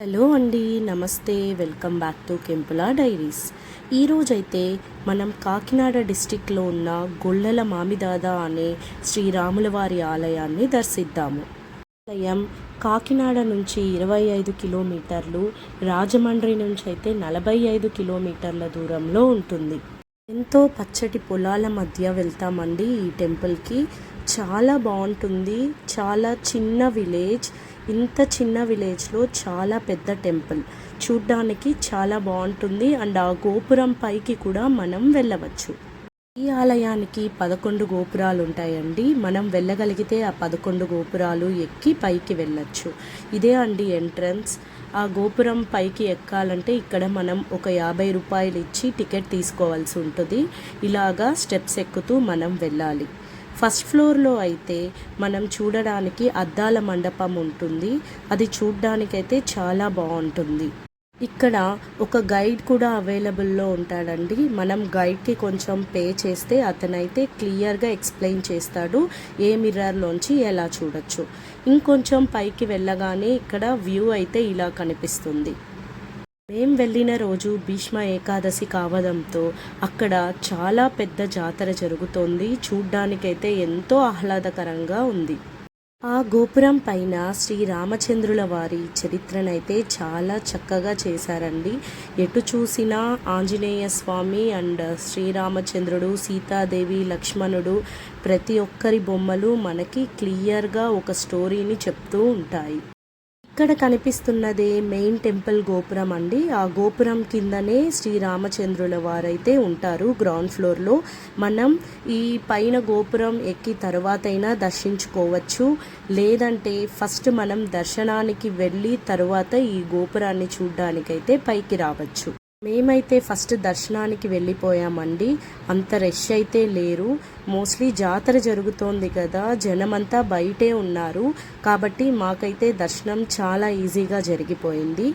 Hello అండి నమస్తే welcome back to Kempula diaries. ఈరోజైతే మనం కాకినాడ డిస్టిక్లో ఉన్న గొల్లల మామిదాద అనే శ్రీరాముల వారి ఆలయాన్ని దర్శిద్దాము. ఆలయం కాకినాడ నుంచి ఇరవై ఐదు కిలోమీటర్లు రాజమండ్రి నుంచి అయితే నలభై ఐదు కిలోమీటర్ల దూరంలో ఉంటుంది. ఎంతో పచ్చటి పొలాల మధ్య వెళ్తామండి ఈ టెంపుల్కి. చాలా బాగుంటుంది చాలా చిన్న విలేజ్ ఇంత చిన్న విలేజ్లో చాలా పెద్ద టెంపుల్. చూడ్డానికి చాలా బాగుంటుంది అండ్ ఆ గోపురం పైకి కూడా మనం వెళ్ళవచ్చు. ఈ ఆలయానికి పదకొండు గోపురాలు ఉంటాయండి మనం వెళ్ళగలిగితే ఆ పదకొండు గోపురాలు ఎక్కి పైకి వెళ్ళచ్చు. ఇదే అండి ఎంట్రన్స్. ఆ గోపురం పైకి ఎక్కాలంటే ఇక్కడ మనం ఒక యాభై రూపాయలు ఇచ్చి టికెట్ తీసుకోవాల్సి ఉంటుంది. ఇలాగా స్టెప్స్ ఎక్కుతూ మనం వెళ్ళాలి. ఫస్ట్ ఫ్లోర్లో అయితే మనం చూడడానికి అద్దాల మండపం ఉంటుంది. అది చూడ్డానికైతే చాలా బాగుంటుంది. ఇక్కడ ఒక గైడ్ కూడా అవైలబుల్లో ఉంటాడండి. మనం గైడ్కి కొంచెం పే చేస్తే అతనైతే క్లియర్గా ఎక్స్ప్లెయిన్ చేస్తాడు ఏ మిర్రర్లోంచి ఎలా చూడొచ్చు. ఇంకొంచెం పైకి వెళ్ళగానే ఇక్కడ వ్యూ అయితే ఇలా కనిపిస్తుంది. మేం వెళ్ళిన రోజు భీష్మ ఏకాదశి కావడంతో అక్కడ చాలా పెద్ద జాతర జరుగుతోంది. చూడ్డానికైతే ఎంతో ఆహ్లాదకరంగా ఉంది. ఆ గోపురం పైన శ్రీ రామచంద్రుల వారి చరిత్రనైతే చాలా చక్కగా చేశారండి. ఎటు చూసినా ఆంజనేయ స్వామి అండ్ శ్రీరామచంద్రుడు సీతాదేవి లక్ష్మణుడు ప్రతి ఒక్కరి బొమ్మలు మనకి క్లియర్గా ఒక స్టోరీని చెప్తూ ఉంటాయి. ఇక్కడ కనిపిస్తున్నదే మెయిన్ టెంపుల్ గోపురం అండి. ఆ గోపురం కిందనే శ్రీరామచంద్రుల వారైతే ఉంటారు గ్రౌండ్ ఫ్లోర్లో మనం ఈ పైన గోపురం ఎక్కి తర్వాతైనా దర్శించుకోవచ్చు. లేదంటే ఫస్ట్ మనం దర్శనానికి వెళ్ళి తర్వాత ఈ గోపురాన్ని చూడ్డానికైతే పైకి రావచ్చు. మేమైతే ఫస్ట్ దర్శనానికి వెళ్ళిపోయామండి. అంత రష్ అయితే లేరు. మోస్ట్లీ జాతర జరుగుతోంది కదా జనమంతా బయటే ఉన్నారు. కాబట్టి మాకైతే దర్శనం చాలా ఈజీగా జరిగిపోయింది.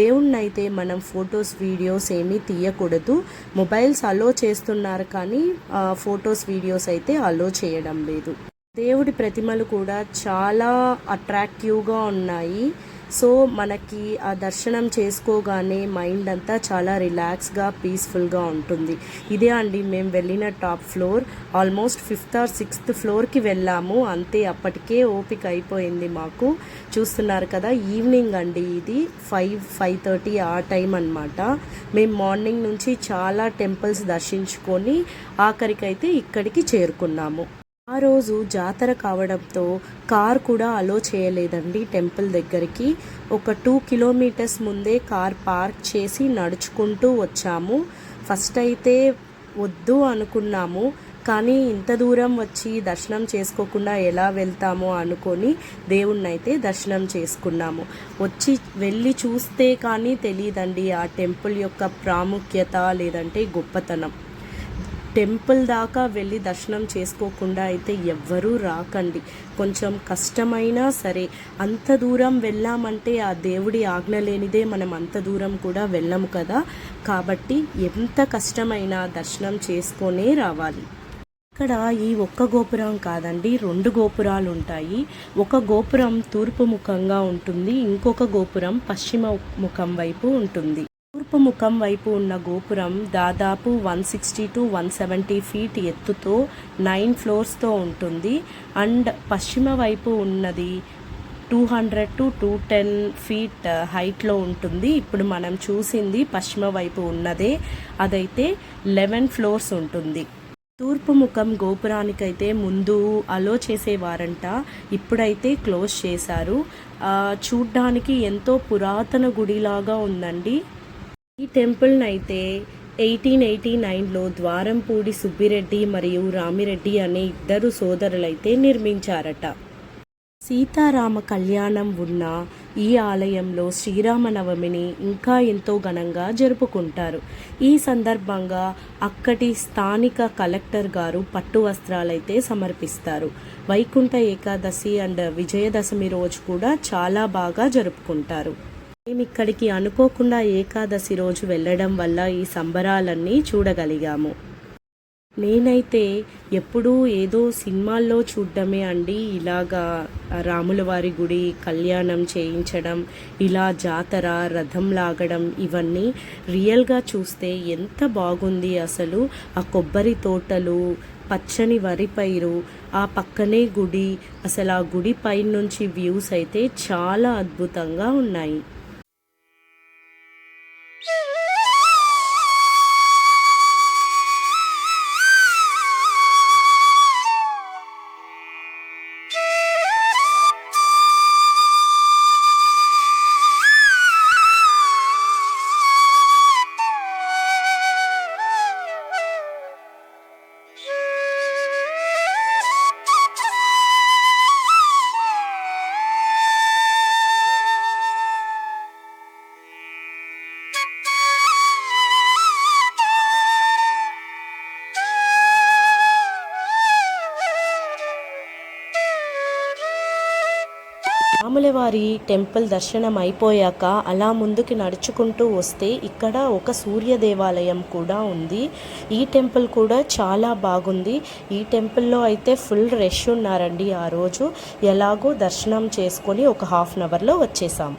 దేవుణ్ణైతే అయితే మనం ఫొటోస్ వీడియోస్ ఏమీ తీయకూడదు. మొబైల్స్ అలో చేస్తున్నారు కానీ ఫొటోస్ వీడియోస్ అయితే అలో చేయడం లేదు. దేవుడి ప్రతిమలు కూడా చాలా అట్రాక్టివ్గా ఉన్నాయి. సో మనకి ఆ దర్శనం చేసుకోగానే మైండ్ అంతా చాలా రిలాక్స్గా పీస్ఫుల్గా ఉంటుంది. ఇదే అండి మేము వెళ్ళిన top floor. Almost fifth or sixth ఫ్లోర్కి వెళ్ళాము. అంతే అప్పటికే ఓపిక అయిపోయింది మాకు. చూస్తున్నారు కదా ఈవినింగ్ అండి ఇది. ఫైవ్ ఫైవ్ థర్టీ ఆ టైం అనమాట మేము మార్నింగ్ నుంచి చాలా టెంపుల్స్ దర్శించుకొని ఆఖరికైతే ఇక్కడికి చేరుకున్నాము. ఆ రోజు జాతర కావడంతో కార్ కూడా అలో చేయలేదండి టెంపుల్ దగ్గరికి. ఒక టూ కిలోమీటర్స్ ముందే కార్ పార్క్ చేసి నడుచుకుంటూ వచ్చాము. ఫస్ట్ అయితే వద్దు అనుకున్నాము కానీ ఇంత దూరం వచ్చి దర్శనం చేసుకోకుండా ఎలా వెళ్తామో అనుకొని దేవుణ్ణి అయితే దర్శనం చేసుకున్నాము. వచ్చి వెళ్ళి చూస్తే కానీ తెలియదండి ఆ టెంపుల్ యొక్క ప్రాముఖ్యత లేదంటే గొప్పతనం. టెంపుల్ దాకా వెళ్ళి దర్శనం చేసుకోకుండా అయితే ఎవ్వరూ రాకండి. కొంచెం కష్టమైనా సరే అంత దూరం వెళ్ళామంటే ఆ దేవుడి ఆజ్ఞ లేనిదే మనం అంత దూరం కూడా వెళ్ళము కదా. కాబట్టి ఎంత కష్టమైనా దర్శనం చేసుకొనే రావాలి. ఇక్కడ ఈ ఒక్క గోపురం కాదండి రెండు గోపురాలు ఉంటాయి. ఒక గోపురం తూర్పు ముఖంగా ఉంటుంది ఇంకొక గోపురం పశ్చిమ ముఖం వైపు ఉంటుంది. తూర్పు ముఖం వైపు ఉన్న గోపురం దాదాపు one sixty to one seventy feet ఎత్తుతో nine ఫ్లోర్స్తో ఉంటుంది. అండ్ పశ్చిమ వైపు ఉన్నది two hundred to two ten feet హైట్లో ఉంటుంది. ఇప్పుడు మనం చూసింది పశ్చిమ వైపు ఉన్నదే. అదైతే లెవెన్ ఫ్లోర్స్ ఉంటుంది. తూర్పు ముఖం గోపురానికైతే ముందు అలో చేసేవారంట. ఇప్పుడైతే క్లోజ్ చేశారు. చూడ్డానికి ఎంతో పురాతన గుడిలాగా ఉందండి. ఈ టెంపుల్ని అయితే ఎయిటీన్ ఎయిటీ నైన్లో ద్వారంపూడి సుబ్బిరెడ్డి మరియు రామిరెడ్డి అనే ఇద్దరు సోదరులైతే నిర్మించారట. సీతారామ కళ్యాణం ఉన్న ఈ ఆలయంలో శ్రీరామనవమిని ఇంకా ఎంతో ఘనంగా జరుపుకుంటారు. ఈ సందర్భంగా అక్కడి స్థానిక కలెక్టర్ గారు పట్టు వస్త్రాలైతే సమర్పిస్తారు. వైకుంఠ ఏకాదశి అండ్ విజయదశమి రోజు కూడా చాలా బాగా జరుపుకుంటారు. మేమిక్కడికి అనుకోకుండా ఏకాదశి రోజు వెళ్ళడం వల్ల ఈ సంబరాలన్నీ చూడగలిగాము. నేనైతే ఎప్పుడూ ఏదో సినిమాల్లో చూడడమే అండి. ఇలాగా రాముల వారి గుడి కళ్యాణం చేయించడం ఇలా జాతర రథం లాగడం ఇవన్నీ రియల్గా చూస్తే ఎంత బాగుంది అసలు. ఆ కొబ్బరి తోటలు పచ్చని వరి పైరు ఆ పక్కనే గుడి అసలు ఆ గుడి పైనుంచి వ్యూస్ అయితే చాలా అద్భుతంగా ఉన్నాయి. రాములవారి టెంపుల్ దర్శనం అయిపోయాక అలా ముందుకి నడుచుకుంటూ వస్తే ఇక్కడ ఒక సూర్య దేవాలయం కూడా ఉంది. ఈ టెంపుల్ కూడా చాలా బాగుంది. ఈ టెంపుల్లో అయితే ఫుల్ రష్ ఉన్నారండి ఆ రోజు. ఎలాగో దర్శనం చేసుకొని ఒక హాఫ్ అన్ అవర్లో వచ్చేసాం.